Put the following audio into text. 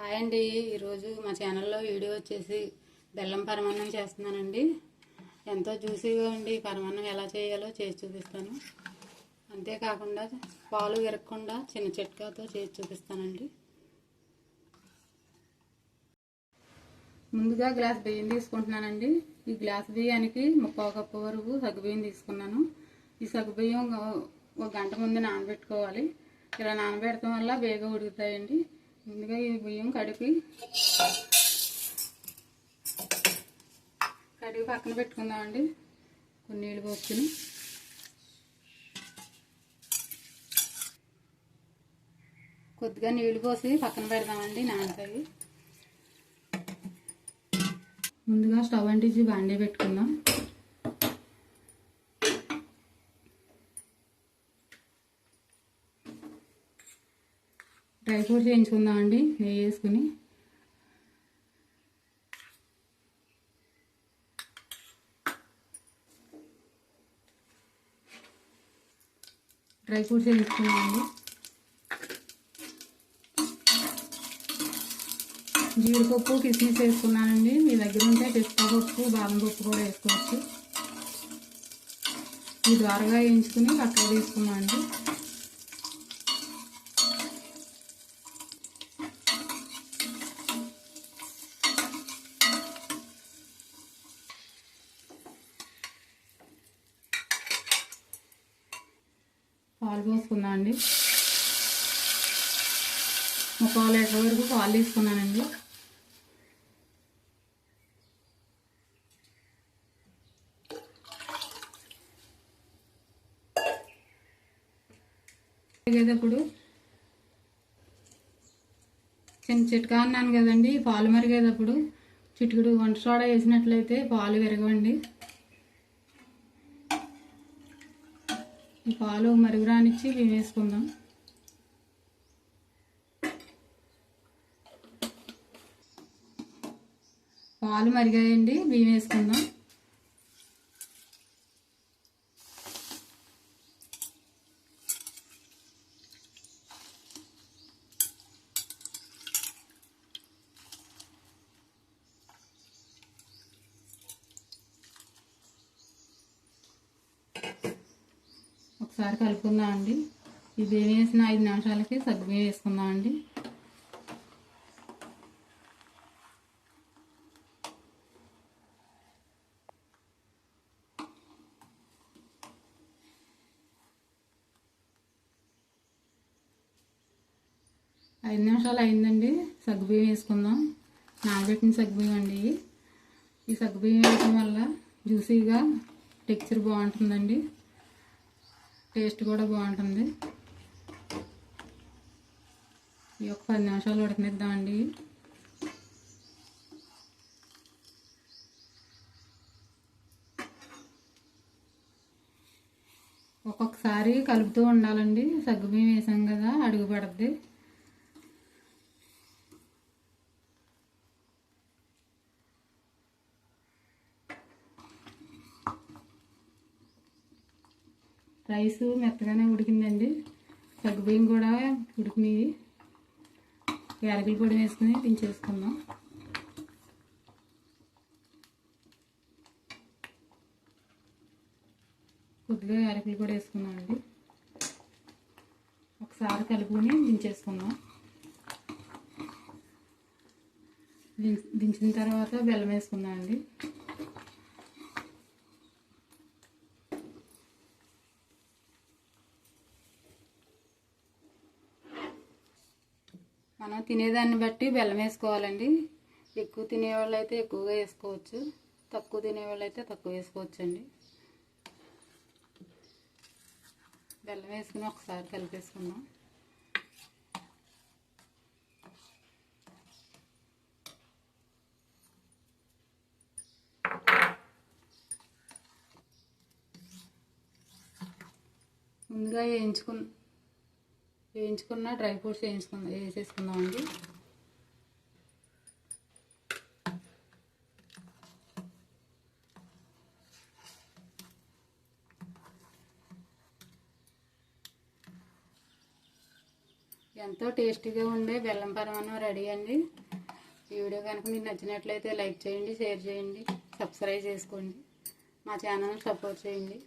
Hi అండి. ఈరోజు మా ఛానల్లో వీడియో వచ్చేసి బెల్లం పరమాన్నం చేస్తున్నానండి. ఎంతో జ్యూసీగా ఉండి పరమాన్నం ఎలా చేయాలో చేసి చూపిస్తాను. అంతేకాకుండా పాలు విరగకుండా చిన్న చిట్కాతో చేసి చూపిస్తానండి. ముందుగా గ్లాస్ బియ్యం తీసుకుంటున్నానండి. ఈ గ్లాస్ బియ్యానికి ముప్పావు కప్పు వరకు సగ్గుబియ్యం తీసుకున్నాను. ఈ సగ్గుబియ్యం ఒక గంట ముందు నానబెట్టుకోవాలి. ఇలా నానబెడటం వల్ల బేగ ఉడుకుతాయండి. ముందుగా ఈ బియ్యం కడిపి కడిగి పక్కన పెట్టుకుందామండి కొన్ని నీళ్ళు పోసుకుని కొద్దిగా నీళ్ళు పోసి పక్కన పెడదామండి నానతాయి ముందుగా స్టవ్ అంటించి బాండీ పెట్టుకుందాం. డ్రై ఫ్రూట్స్ వేయించుకుందామండి నెయ్యి వేసుకుని. డ్రై ఫ్రూట్స్ వేయించుకుందామండి జీడిపప్పు కిస్మిస్ వేసుకున్నానండి. మీ దగ్గర ఉంటే పిస్తాపప్పు బాదం పప్పు కూడా వేసుకోవచ్చు. ఈ ద్వారగా వేయించుకుని పక్కకు తీసుకున్నామండి పాలు పోసుకుందామండి ముప్పై లీటర్ వరకు పాలు తీసుకున్నానండి. మరిగేటప్పుడు చిన్న చిట్కా అన్నాను కదండి పాలు మరిగేటప్పుడు చిటికుడు వంట సోడా వేసినట్లయితే పాలు విరగవండి. ఈ పాలు మరుగురానిచ్చి మేము వేసుకుందాం పాలు మరిగాయండి బియ్యం వేసుకుందాం ఒకసారి కలుపుకుందాం అండి ఈ బియ్యం వేసిన ఐదు నిమిషాలకి సగ్గుబియ్యం వేసుకుందాం అండి ఐదు నిమిషాలు అయిందండి. సగ్గుబియ్యం వేసుకుందాం నానబెట్టిన సగ్గుబియ్యం అండి ఈ సగ్గుబియ్యం వేయడం వల్ల జ్యూసీగా టెక్చర్ బాగుంటుందండి. టేస్ట్ కూడా బాగుంటుంది. ఈ ఒక పది నిమిషాలు ఉడకనిద్దామండి. ఒక్కొక్కసారి కలుపుతూ ఉండాలండి. సగ్గుబియ్యం వేసాం కదా అడుగు పడద్ది. రైస్ మెత్తగానే ఉడికిందండి. సగ్గుబియ్యం కూడా ఉడికినాయి. యాలకుల పొడి వేసుకుని దించేసుకుందాం. కొద్దిగా యాలకుల పొడి వేసుకున్నాం అండి ఒకసారి కలుపుకొని దించేసుకుందాం. దించిన తర్వాత బెల్లం వేసుకుందాం అండి. మనం తినేదాన్ని బట్టి బెల్లం వేసుకోవాలండి. ఎక్కువ తినేవాళ్ళు అయితే ఎక్కువగా వేసుకోవచ్చు. తక్కువ తినేవాళ్ళు అయితే తక్కువ వేసుకోవచ్చు అండి బెల్లం వేసుకుని ఒకసారి కలిపేసుకున్నాం ముందుగా వేయించుకున్న వేయించుకున్న డ్రై ఫ్రూట్స్ వేయించుకుందాం వేసేసుకుందామండి. ఎంతో టేస్టీగా ఉండే బెల్లం పరమాన్నం రెడీ అండి. ఈ వీడియో కనుక మీకు నచ్చినట్లయితే లైక్ చేయండి షేర్ చేయండి సబ్స్క్రైబ్ చేసుకోండి. మా ఛానల్ సపోర్ట్ చేయండి.